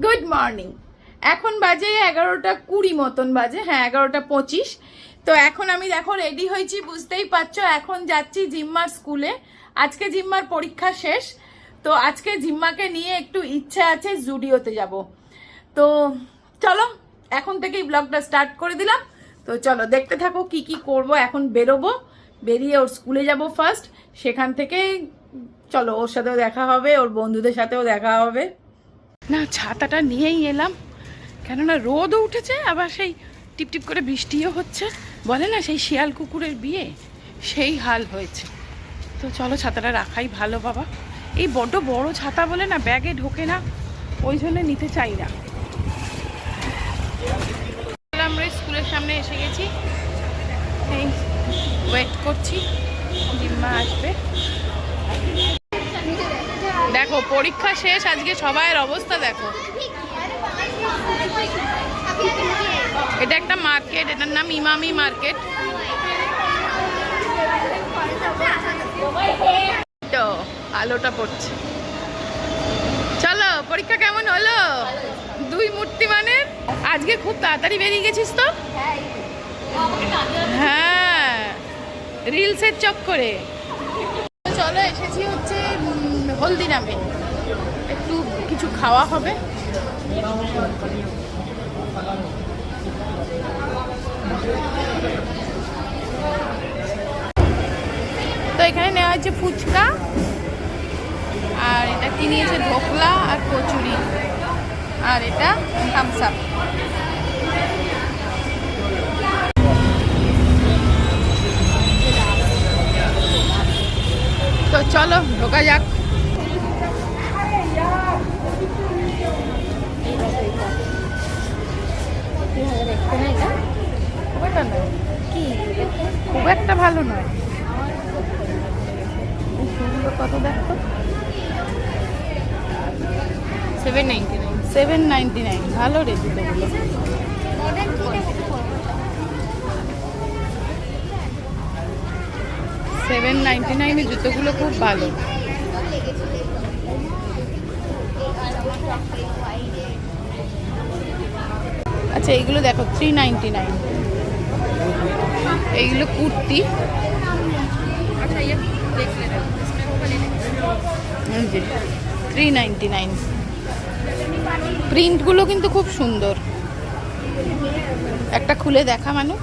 Good morning এখন বাজে এগারোটা কুড়ি মতন বাজে। হ্যাঁ এগারোটা পঁচিশ। তো এখন আমি দেখো রেডি হয়েছি, বুঝতেই পারছ, এখন যাচ্ছি জিম্মার স্কুলে। আজকে জিম্মার পরীক্ষা শেষ। তো আজকে জিম্মাকে নিয়ে একটু ইচ্ছা আছে জুডিওতে যাব। তো চলো, এখন থেকেই ব্লগটা স্টার্ট করে দিলাম। তো চলো, দেখতে থাকো কি কি করব, এখন বেরোবো। বেরিয়ে ওর স্কুলে যাব ফার্স্ট সেখান থেকে চলো, ওর সাথেও দেখা হবে, ওর বন্ধুদের সাথেও দেখা হবে। না, ছাতাটা নিয়েই এলাম। কেননা রোদও উঠেছে, আবার সেই টিপটিপ করে বৃষ্টিও হচ্ছে। বলে না, সেই শিয়াল কুকুরের বিয়ে, সেই হাল হয়েছে। তো চলো ছাতাটা রাখাই ভালো, বাবা। এই বড্ড বড় ছাতা বলে না, ব্যাগে ঢোকে না। ওই জন্য নিতে চাই না। আমরা স্কুলের সামনে এসে গেছি। ওয়েট করছি। জিম্মা আসবে। দেখো, পরীক্ষা শেষ, আজকে সবাইয়ের অবস্থা দেখো। এটা একটা মার্কেট, এটার নাম ইমামি মার্কেট। তো, আলোটা পড়ছে। চলো, পরীক্ষা কেমন হলো? দুই মূর্তিমানের আজকে খুব তাড়াতাড়ি বেরিয়ে গেছিস তো? হ্যাঁ রিলসের চক্করে। চলো, এসেছি হচ্ছে হলদিরামে একটু কিছু খাওয়া হবে। তো এখানে নেওয়া হচ্ছে ফুচকা। আর এটা কি নিয়েছে ঢোকলা আর কচুরি। আর এটা থামস আপ তো চলো, ঢোকা যাক। খুব একটা ভালো নয় ফুলগুলো কত দেখো seven ninety nine seven ninety nine ভালো রে সেভেন নাইনটি নাইনের জুতোগুলো খুব ভালো। আচ্ছা এইগুলো দেখো থ্রি নাইনটি নাইন এইগুলো কুর্তি থ্রি নাইনটি নাইন প্রিন্টগুলো কিন্তু খুব সুন্দর। একটা খুলে দেখা মানে।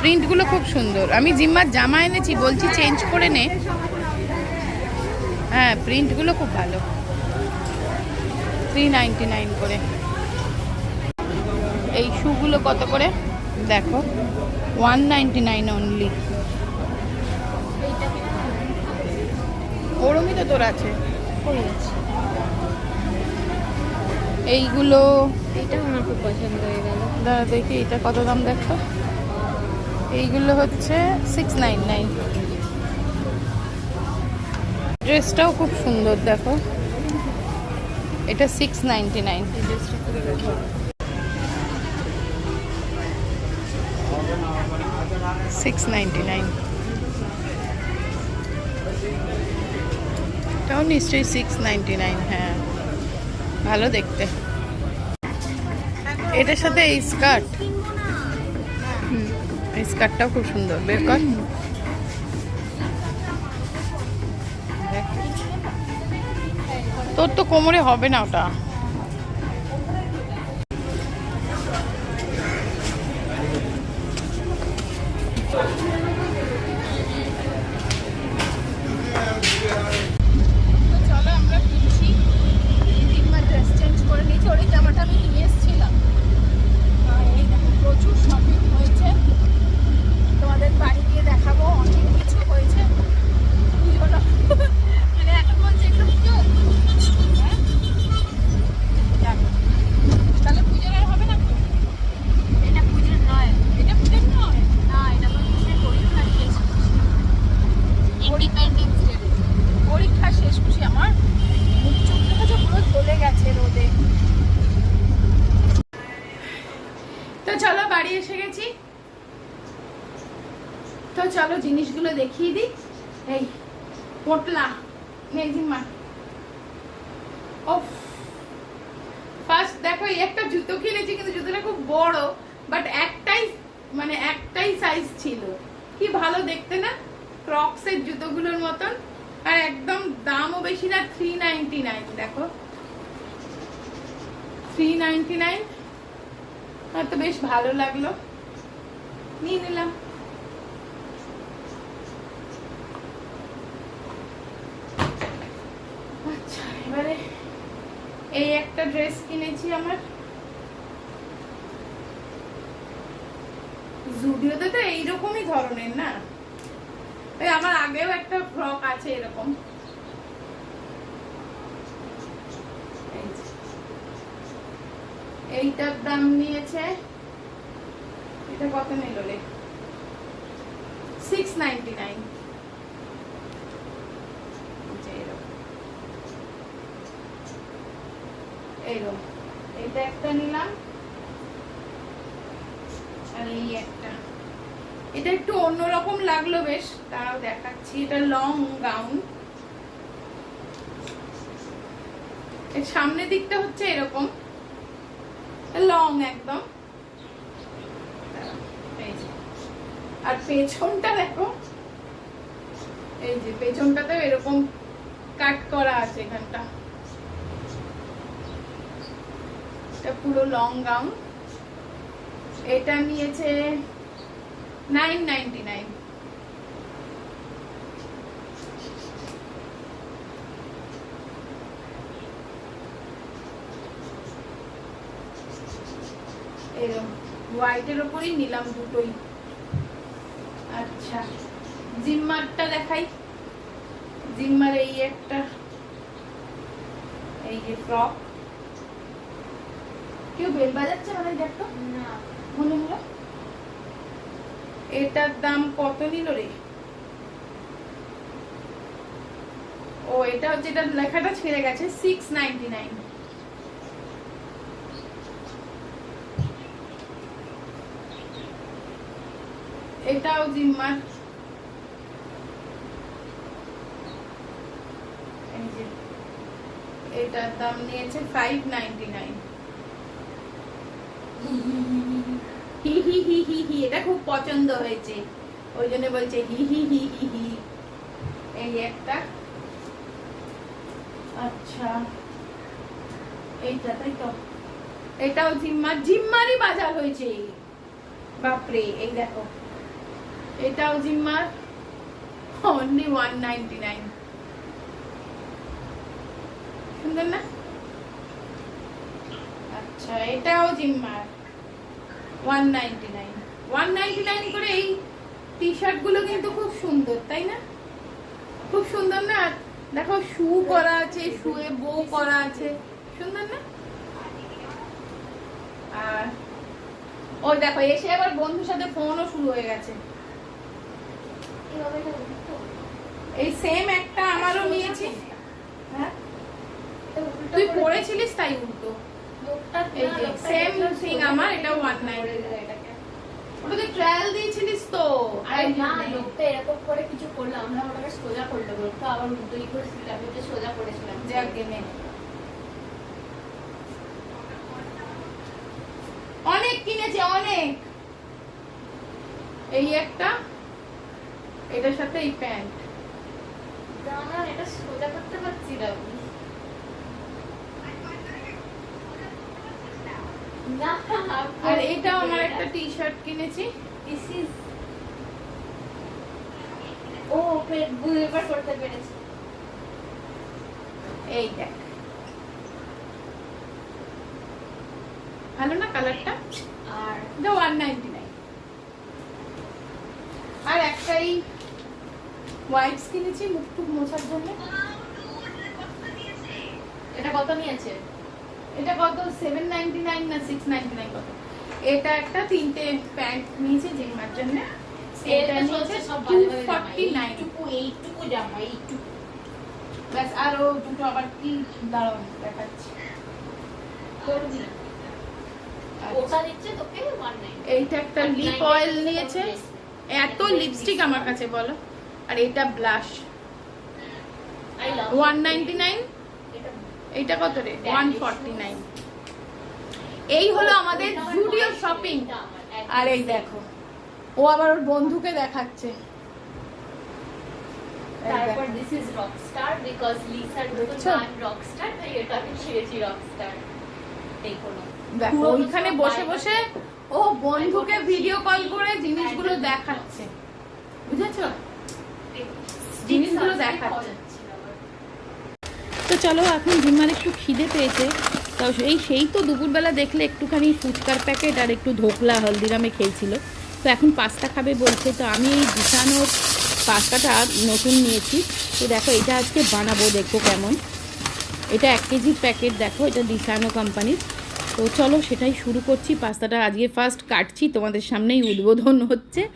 প্রিন্টগুলো খুব সুন্দর। আমি জিম্মার জামা এনেছি বলছি চেঞ্জ করে নে। হ্যাঁ প্রিন্টগুলো খুব ভালো। থ্রি নাইনটি নাইন করে। এই শুগুলো কত করে? দেখো ওয়ান নাইনটি নাইন অনলি ওরমই তো তোর আছে। এইগুলো এটা আমার খুব পছন্দ হয়ে গেল। দাঁড়া দেখি এটা কত দাম দেখো? এইগুলো হচ্ছে সিক্স নাইন নাইন ড্রেসটাও খুব সুন্দর দেখো। এটা six ninety nine six ninety nine এটাও নিশ্চয়ই সিক্স নাইনটি নাইন হ্যাঁ। ভালো দেখতে। এটার সাথে এই স্কার্ট এই স্কার্টটাও খুব সুন্দর। বের কর। তোর তো কোমরে হবে না ওটা চলো আমরা কিনছি তিনবার ড্রেস চেঞ্জ করে নিয়েছি ওর এই জামাটা আমি নিয়ে এসেছিলাম আর এই দেখো প্রচুর শপিং হয়েছে তোমাদের বাড়ি গিয়ে দেখাবো অনেক কিছু হয়েছে পুজোটা মানে এখন বলছে একটু পুজো হ্যাঁ? যাক। তাহলে পুজোর আর হবে না তো? এটা পুজোর নয় এটা পুজোর নয় না এটা তো পুজোর পরীক্ষা শেষ ইন্ডিপেন্ডেন্স পরীক্ষা শেষ খুশি আমার পুরো জ্বলে গেছে রোদে। তো চলো বাড়ি এসে গেছি। তো চলো জিনিসগুলো দেখিয়ে দিই। এই পোটলা নেজিমা ও ফার্স্ট দেখো একটা জুতো কিনেছি, কিন্তু জুতোটা খুব বড় বাট একটাই মানে একটাই সাইজ ছিল। কি ভালো দেখতে না? ক্রক্সের জুতোগুলোর মতন, আর একদম দামও বেশি না থ্রি নাইনটি নাইন দেখো। থ্রি নাইনটি নাইন হয়তো বেশ ভালো লাগল। নিয়ে নিলাম। আচ্ছা এবারে এই একটা ড্রেস কিনেছি আমার। জুডিওতে তো এইরকমই ধরনের না? ওই আমার আগেও একটা ফ্রক আছে এরকম। এইটার দাম নিয়েছে, এটা কত নিল রে? সিক্স নাইনটি নাইন এইরকম এটা একটা নিলাম। আর এই একটা। এটা একটু অন্যরকম লাগল বেশ, তাও দেখাচ্ছি। এটা লং গাউন এর সামনের দিকটা হচ্ছে এরকম। লং একদম। আর পেছনটা দেখো। এই যে, পেছনটাতেও এরকম কাট করা আছে এখানটা। এটা পুরো লং গাউন এটা নিয়েছে নাইন নাইনটি নাইন এরকম হোয়াইটের ওপরই নিলাম দুটোই। আচ্ছা জিম্মারটা দেখাই। জিম্মার এই একটা এই যে ফ্রক কেউ বেল বাজাচ্ছে মানে দেখতো না। মনে হলো? এটার দাম কত নিল রে? ও, এটা এটা লেখাটা ছেড়ে গেছে সিক্স নাইনটি নাইন এটাও জিম্মার। এটার দাম নিয়েছে ফাইভ নাইনটি নাইন হি হি হি হি হি, এটা খুব পছন্দ হয়েছে। ওই জন্য বলছে হি হি হি হি হি। এই একটা। আচ্ছা। এইটা তাই তো। এটাও জিম্মার জিম্মারই বাজার হয়েছে। বাপরে, এই দেখো। এটাও জিম্মার অনলি ওয়ান নাইনটি নাইন সুন্দর না? আচ্ছা এটাও জিম্মার। One ninety nine one ninety nine করে এই টি শার্টগুলো কিন্তু খুব সুন্দর, তাই না? খুব সুন্দর না? দেখো শু করা আছে শুয়ে বো করা আছে। সুন্দর না? আর ওই দেখো, এসে আবার বন্ধুর সাথে ফোনও শুরু হয়ে গেছে। এই সেম একটা আমারও নিয়েছি। হ্যাঁ? তুই পড়েছিলিস তাই উল্টো? লোকটা এই না, যে, লোকটা same একটা thing সোজা আমার, এটা one nine। করে দিল এটাকে। ওটা তুই ট্রায়াল দিয়েছিলিস তো? আরে না লোকটা এরকম করে কিছু করল আমরা ওটাকে সোজা করল লোকটা আবার উল্টোই করেছিল আমি ওটা সোজা করেছিলাম যাক নে অনেক কিনেছে অনেক। এই একটা এটার সাথে এই প্যান্ট। না এটা সোজা করতে পারছি না আমি। না আর এটাও আমার একটা টি শার্ট কিনেছি। দিস ইজ ও পেট করতে পেরেছি। এই দেখ। ভালো না কালারটা? আর এটা ওয়ান নাইনটি নাইন আর একটাই ওয়াইপস কিনেছি মুখ টুক মোছার জন্য। এটা কত নিয়েছে? এটা কত? সেভেন নাইনটি নাইন না সিক্স নাইনটি নাইন কত? এটা একটা তিনটে প্যান্ট নিয়েছে জিম্মার জন্য। এটা নিয়েছে সব টু বাজে বাজে জামা ফর্টি নাইন এইটুকু এইটুকু জামা এইটুকু। ব্যাস দুটো আবার কি দাঁড়াও দেখাচ্ছি। আচ্ছা। এইটা একটা লিপ অয়েল নিয়েছে। এত লিপস্টিক আমার কাছে বলো। আর এটা ব্লাশ ওয়ান নাইনটি নাইন এটা কত রে? ওয়ান ফর্টি নাইন এই হলো আমাদের জুডিও শপিং আর এই দেখো ও আবার ওর বন্ধুকে দেখাচ্ছে। তারপর দিস ইজ রকস্টার বিকজ লিসার? গান রকস্টার তাই এটা আমি শিখেছি রকস্টার দেখো পুরো ওইখানে বসে বসে ও বন্ধুকে ভিডিও কল করে জিনিসগুলো দেখাচ্ছে। বুঝেছ? জিনিসগুলো দেখাচ্ছে। তো চলো, এখন জিম্মার একটু খিদে পেয়েছে। তো এই সেই তো দুপুরবেলা দেখলে একটুখানি ফুচকার প্যাকেট আর একটু ধোকলা হলদিরামে খেয়েছিল তো এখন পাস্তা খাবে বলছে। তো আমি এই দিশানোর পাস্তাটা নতুন নিয়েছি। তো দেখো, এটা আজকে বানাবো, দেখো কেমন। এটা এক কেজির প্যাকেট, দেখো, এটা দিশানো কোম্পানির তো চলো, সেটাই শুরু করছি পাস্তাটা। আজকে ফার্স্ট কাটছি, তোমাদের সামনেই উদ্বোধন হচ্ছে।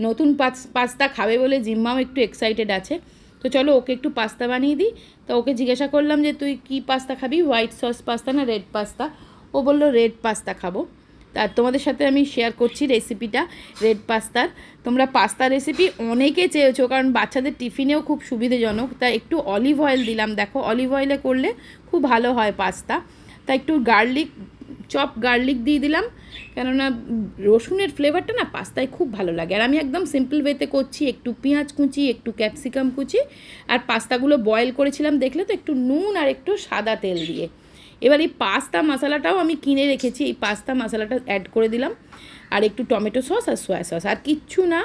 নতুন পাস- পাস্তা খাবে বলে জিম্মাও একটু এক্সাইটেড আছে। তো চলো ওকে একটু পাস্তা বানিয়ে দিই। তো ওকে জিজ্ঞাসা করলাম যে, তুই কি পাস্তা খাবি? হোয়াইট সস পাস্তা না রেড পাস্তা? ও বলল রেড পাস্তা খাব। তা তোমাদের সাথে আমি শেয়ার করছি রেসিপিটা রেড পাস্তার। তোমরা পাস্তা রেসিপি অনেকে চেয়েছো, কারণ বাচ্চাদের টিফিনেও খুব সুবিধাজনক। তা একটু অলিভ অয়েল দিলাম। দেখো অলিভ অয়েলে করলে খুব ভালো হয় পাস্তা। তা একটু গার্লিক চপ গার্লিক দিয়ে দিলাম। কেননা রসুনের ফ্লেভারটা না পাস্তায় খুব ভালো লাগে। আর আমি একদম সিম্পল ওয়েতে করছি, একটু পেঁয়াজ কুচি, একটু ক্যাপসিকাম কুচি। আর পাস্তাগুলো বয়েল করেছিলাম দেখলে তো একটু নুন আর একটু সাদা তেল দিয়ে। এবার এই পাস্তা মশলাটাও আমি কিনে রেখেছি। এই পাস্তা মশলাটা অ্যাড করে দিলাম। আর একটু টমেটো সস আর সয়া সস আর কিচ্ছু না,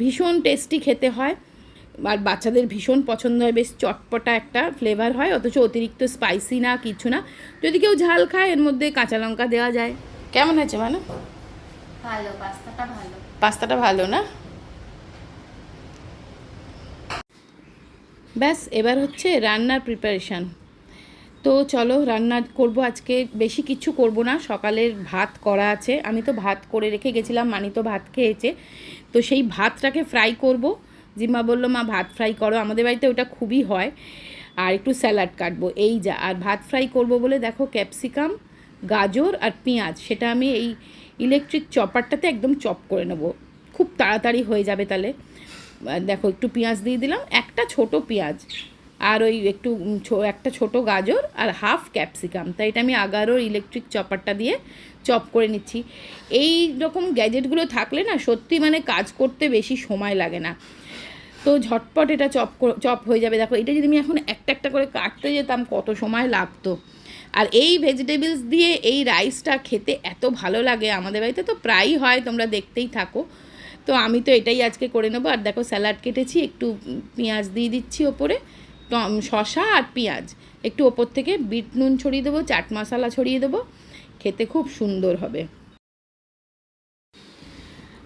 ভীষণ টেস্টি খেতে হয়। আর বাচ্চাদের ভীষণ পছন্দ হয় বেশ চটপটা একটা ফ্লেভার হয় অথচ অতিরিক্ত স্পাইসি না কিছু না। যদি কেউ ঝাল খায় এর মধ্যে কাঁচা লঙ্কা দেওয়া যায়। কেমন আছে মানে? ভালো পাস্তাটা ভালো। পাস্তাটা ভালো না? ব্যাস এবার হচ্ছে রান্নার প্রিপারেশান তো চলো রান্না করব আজকে। বেশি কিছু করব না সকালের ভাত করা আছে। আমি তো ভাত করে রেখে গেছিলাম মানি তো ভাত খেয়েছে। তো সেই ভাতটাকে ফ্রাই করব। জিম্মা বলল, মা, ভাত ফ্রাই করো। আমাদের বাড়িতে ওটা খুবই হয়। আর একটু স্যালাড কাটবো। এই যা, আর ভাত ফ্রাই করব বলে দেখো ক্যাপসিকাম, গাজর আর পেঁয়াজ, সেটা আমি এই ইলেকট্রিক চপারটাতে একদম চপ করে নেব। খুব তাড়াতাড়ি হয়ে যাবে তাহলে। দেখো একটু পেঁয়াজ দিয়ে দিলাম, একটা ছোট পেঁয়াজ আর ওই একটু একটা ছোট গাজর আর হাফ ক্যাপসিকাম। তাই এটা আমি আগারোর ইলেকট্রিক চপারটা দিয়ে চপ করে নিচ্ছি। এই রকম গ্যাজেটগুলো থাকলে না সত্যি মানে কাজ করতে বেশি সময় লাগে না। তো ঝটপট এটা চপ চপ হয়ে যাবে। দেখো, এটা যদি আমি এখন একটা একটা করে কাটতে যেতাম, কত সময় লাগতো। আর এই ভেজিটেবলস দিয়ে এই রাইসটা খেতে এত ভালো লাগে। আমাদের বাড়িতে তো প্রায়ই হয়, তোমরা দেখতেই থাকো। তো আমি তো এটাই আজকে করে নেব। আর দেখো স্যালাড কেটেছি, একটু পেঁয়াজ দিয়ে দিচ্ছি ওপরে শশা আর পেঁয়াজ। একটু ওপর থেকে বিট নুন ছড়িয়ে দেবো, চাট মশলা ছড়িয়ে দেবো। খেতে খুব সুন্দর হবে।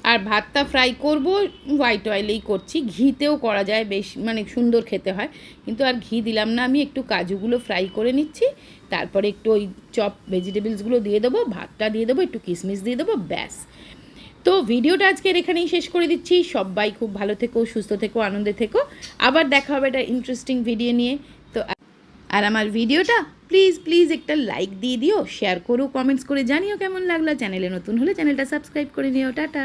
আর ভাতটা ফ্রাই করব হোয়াইট অয়েলেই করছি। ঘিতেও করা যায়, বেশ মানে সুন্দর খেতে হয়। কিন্তু আর ঘি দিলাম না আমি, একটু কাজুগুলো ফ্রাই করে নিচ্ছি। তারপরে একটু ওই চপ ভেজিটেবলসগুলো দিয়ে দেবো, ভাতটা দিয়ে দেবো, একটু কিশমিশ দিয়ে দেবো, ব্যাস। তো ভিডিওটা আজকের এখানেই শেষ করে দিচ্ছি। সবাই খুব ভালো থেকো, সুস্থ থেকো, আনন্দে থেকো। আবার দেখা হবে একটা ইন্টারেস্টিং ভিডিও নিয়ে। তো আর আমার ভিডিওটা প্লিজ প্লিজ একটা লাইক দিয়ে দিও শেয়ার করো কমেন্টস করে জানিও কেমন লাগল। চ্যানেলে নতুন হলে চ্যানেলটা সাবস্ক্রাইব করে নিও। টাটা।